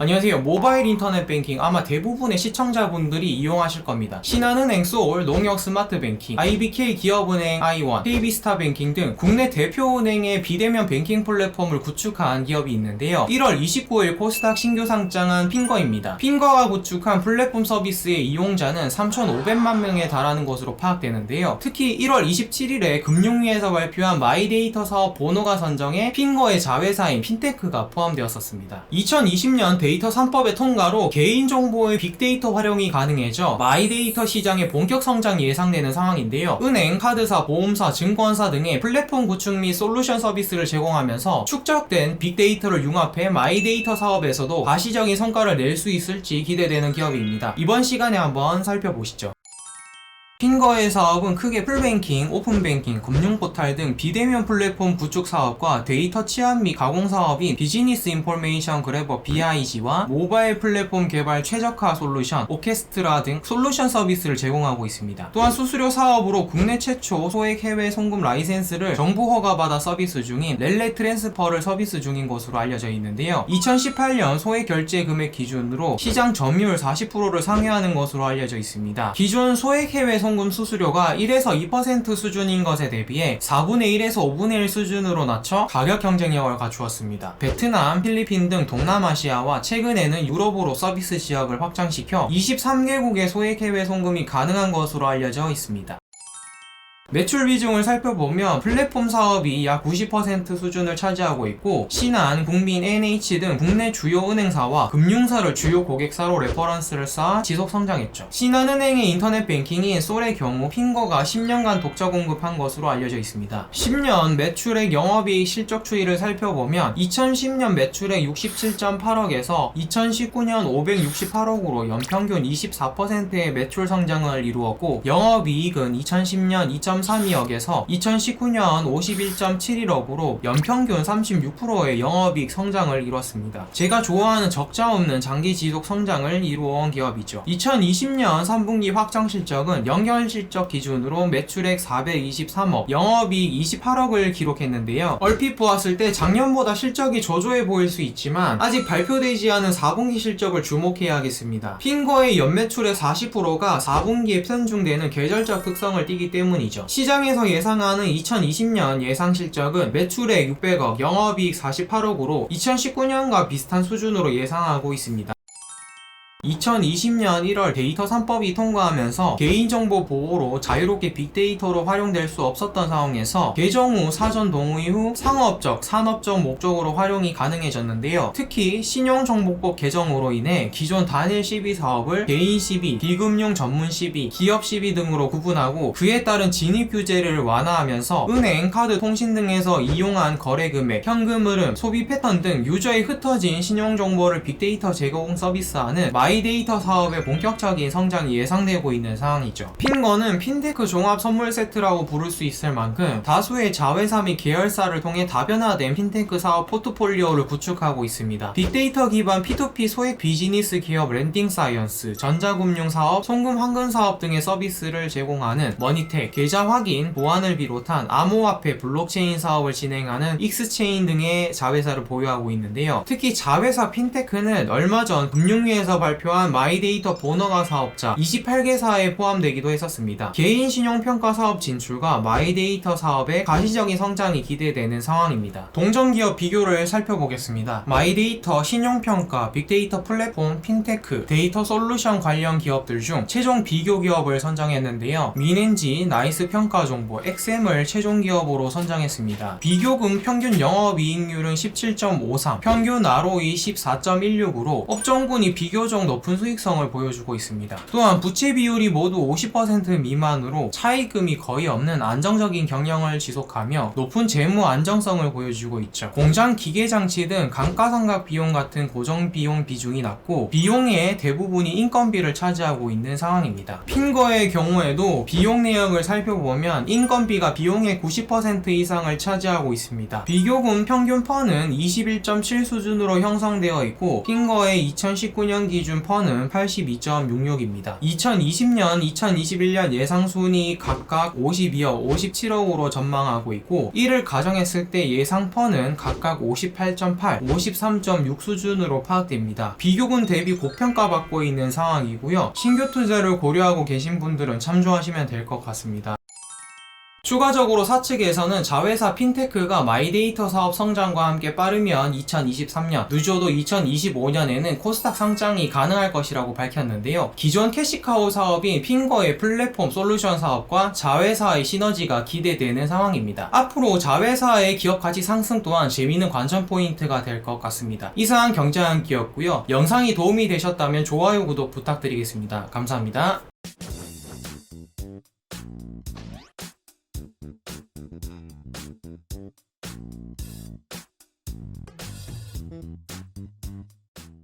안녕하세요. 모바일 인터넷 뱅킹 아마 대부분의 시청자분들이 이용하실 겁니다. 신한은행 소울, 농협 스마트뱅킹, IBK 기업은행 i1, KB스타뱅킹 등 국내 대표 은행의 비대면 뱅킹 플랫폼을 구축한 기업이 있는데요. 1월 29일 코스닥 신규 상장한 핑거입니다. 핑거가 구축한 플랫폼 서비스의 이용자는 3,500만 명에 달하는 것으로 파악되는데요. 특히 1월 27일에 금융위에서 발표한 마이데이터 사업 번호가 선정해 핑거의 자회사인 핀테크가 포함되었었습니다. 2020년 데이터 3법의 통과로 개인정보의 빅데이터 활용이 가능해져 마이데이터 시장의 본격 성장이 예상되는 상황인데요. 은행, 카드사, 보험사, 증권사 등의 플랫폼 구축 및 솔루션 서비스를 제공하면서 축적된 빅데이터를 융합해 마이데이터 사업에서도 가시적인 성과를 낼 수 있을지 기대되는 기업입니다. 이번 시간에 한번 살펴보시죠. 핑거의 사업은 크게 풀뱅킹, 오픈뱅킹, 금융포탈 등 비대면 플랫폼 구축 사업과 데이터 취합 및 가공 사업인 비즈니스 인포메이션 그래버 BIG와 모바일 플랫폼 개발 최적화 솔루션, 오케스트라 등 솔루션 서비스를 제공하고 있습니다. 또한 수수료 사업으로 국내 최초 소액 해외 송금 라이센스를 정부 허가받아 서비스 중인 렐레 트랜스퍼를 서비스 중인 것으로 알려져 있는데요. 2018년 소액 결제 금액 기준으로 시장 점유율 40%를 상회하는 것으로 알려져 있습니다. 기존 소액 해외 송금 수수료가 1에서 2% 수준인 것에 대비해 4분의 1에서 5분의 1 수준으로 낮춰 가격 경쟁력을 갖추었습니다. 베트남, 필리핀 등 동남아시아와 최근에는 유럽으로 서비스 지역을 확장시켜 23개국의 소액 해외 송금이 가능한 것으로 알려져 있습니다. 매출 비중을 살펴보면 플랫폼 사업이 약 90% 수준을 차지하고 있고 신한, 국민, NH 등 국내 주요 은행사와 금융사를 주요 고객사로 레퍼런스를 쌓아 지속 성장했죠. 신한은행의 인터넷 뱅킹인 솔의 경우 핑거가 10년간 독자 공급한 것으로 알려져 있습니다. 10년 매출액 영업이익 실적 추이를 살펴보면 2010년 매출액 67.8억에서 2019년 568억으로 연평균 24%의 매출 성장을 이루었고 영업이익은 2010년 2.32억에서 2019년 51.71억으로 연평균 36%의 영업이익 성장을 이뤘습니다. 제가 좋아하는 적자 없는 장기 지속 성장을 이루어온 기업이죠. 2020년 3분기 확정 실적은 연결 실적 기준으로 매출액 423억, 영업이익 28억을 기록했는데요. 얼핏 보았을 때 작년보다 실적이 저조해 보일 수 있지만 아직 발표되지 않은 4분기 실적을 주목해야 하겠습니다. 핑거의 연매출의 40%가 4분기에 편중되는 계절적 특성을 띠기 때문이죠. 시장에서 예상하는 2020년 예상 실적은 매출액 600억, 영업이익 48억으로 2019년과 비슷한 수준으로 예상하고 있습니다. 2020년 1월 데이터 3법이 통과하면서 개인정보 보호로 자유롭게 빅데이터로 활용될 수 없었던 상황에서 개정 후 사전 동의 후 상업적, 산업적 목적으로 활용이 가능해졌는데요. 특히 신용정보법 개정으로 인해 기존 단일 시비 사업을 개인 시비, 비금융 전문 시비, 기업 시비 등으로 구분하고 그에 따른 진입 규제를 완화하면서 은행, 카드, 통신 등에서 이용한 거래 금액, 현금 흐름, 소비 패턴 등 유저의 흩어진 신용정보를 빅데이터 제공 서비스하는 마 이데이터 사업의 본격적인 성장이 예상되고 있는 상황이죠. 핀거는 핀테크 종합 선물 세트라고 부를 수 있을 만큼 다수의 자회사 및 계열사를 통해 다변화된 핀테크 사업 포트폴리오를 구축하고 있습니다. 빅데이터 기반 P2P 소액 비즈니스 기업 랜딩 사이언스, 전자금융 사업, 송금 환금 사업 등의 서비스를 제공하는 머니텍, 계좌 확인, 보안을 비롯한 암호화폐, 블록체인 사업을 진행하는 익스체인 등의 자회사를 보유하고 있는데요. 특히 자회사 핀테크는 얼마 전 금융위에서 발표 한 마이데이터 보너가 사업자 28개사에 포함되기도 했었습니다. 개인 신용평가 사업 진출과 마이데이터 사업의 가시적인 성장이 기대되는 상황입니다. 동전 기업 비교를 살펴보겠습니다. 마이데이터 신용평가, 빅데이터 플랫폼, 핀테크, 데이터 솔루션 관련 기업들 중 최종 비교 기업을 선정했는데요. 미넨지, 나이스 평가 정보, XM을 최종 기업으로 선정했습니다. 비교금 평균 영업이익률은 17.53, 평균 ROE 14.16으로 업종군이 비교적 높은 수익성을 보여주고 있습니다. 또한 부채 비율이 모두 50% 미만으로 차익금이 거의 없는 안정적인 경영을 지속하며 높은 재무 안정성을 보여주고 있죠. 공장 기계 장치 등 감가상각 비용 같은 고정 비용 비중이 낮고 비용의 대부분이 인건비를 차지하고 있는 상황입니다. 핑거의 경우에도 비용 내역을 살펴보면 인건비가 비용의 90% 이상을 차지하고 있습니다. 비교금 평균 퍼는 21.7 수준으로 형성되어 있고 핑거의 2019년 기준 기준 펀은 82.66입니다. 2020년, 2021년 예상순이 각각 52억, 57억으로 전망하고 있고 이를 가정했을 때 예상 펀은 각각 58.8, 53.6 수준으로 파악됩니다. 비교군 대비 고평가받고 있는 상황이고요. 신규 투자를 고려하고 계신 분들은 참조하시면 될 것 같습니다. 추가적으로 사측에서는 자회사 핀테크가 마이데이터 사업 성장과 함께 빠르면 2023년, 늦어도 2025년에는 코스닥 상장이 가능할 것이라고 밝혔는데요. 기존 캐시카우 사업인 핑거의 플랫폼 솔루션 사업과 자회사의 시너지가 기대되는 상황입니다. 앞으로 자회사의 기업 가치 상승 또한 재미있는 관전 포인트가 될 것 같습니다. 이상 경제한 기였고요. 영상이 도움이 되셨다면 좋아요, 구독 부탁드리겠습니다. 감사합니다.